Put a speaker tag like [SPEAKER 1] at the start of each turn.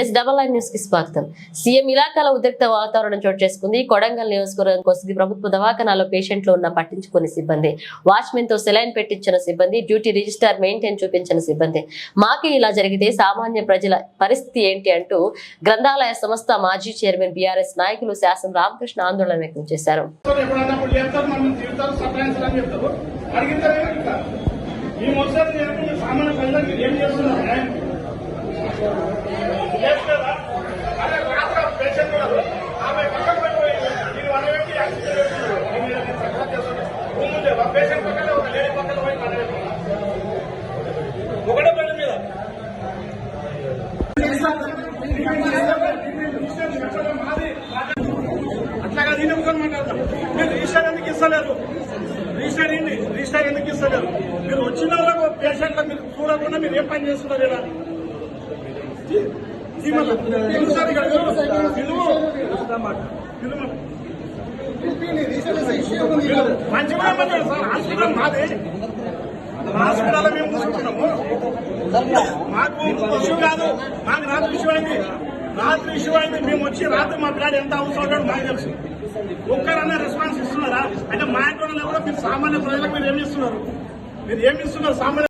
[SPEAKER 1] Yes double nine న్యూస్కి స్వాగతం. CM ఇలాకాల ఉద్రిక్త వాతావరణం చోటు చేసుకుంది. కొడంగల్ నియోజకవర్గం కొసిగి ప్రభుత్వ దవాఖానాలో పేషెంట్లు ఉన్న పట్టించుకుని సిబ్బంది. వాచ్మెన్తో సెలైన్ పెట్టించిన సిబ్బంది. డ్యూటీ రిజిస్టర్ మెయింటైన్ చూపించిన సిబ్బంది. మాకే ఇలా జరిగితే సామాన్య ప్రజల పరిస్థితి ఏంటి అంటూ గ్రంథాలయ సంస్థ మాజీ చైర్మన్ బీఆర్ఎస్ నాయకులు శాసన రామకృష్ణ ఆందోళన వ్యక్తం చేశారు.
[SPEAKER 2] ఈ మొత్తం సామాన్య ప్రజలకు ఏం అట్లాగా దీని ఒకసారి మాట్లాడతాం మీరు రిజిస్టర్ ఎందుకు ఇస్తలేరు? రిజిస్టర్ ఏంటి రిజిస్టర్ ఎందుకు ఇస్తలేరు మీరు వచ్చిన వాళ్ళకు పేషెంట్ మీరు చూడకుండా మీరు ఏం పని చేస్తున్నారు ఇలా మంచిగా మాట్లాడు సార్ హాస్పిటల్ మాది. హాస్పిటల్ మేము చూసుకుంటున్నాము మాకు ఇష్యూ కాదు. మాకు రాత్రి ఇష్యూ అయింది. రాత్రి ఇష్యూ అయింది. మేము వచ్చి రాత్రి మా పిల్లాడు ఎంత అవసరం మాకు తెలుసు. ఒక్కరన్నా రెస్పాన్స్ ఇస్తున్నారా? అంటే మా ఇంట్లో కూడా మీరు సామాన్య ప్రజలకు మీరు ఏమి ఇస్తున్నారు? మీరు ఏమి ఇస్తున్నారు సామాన్య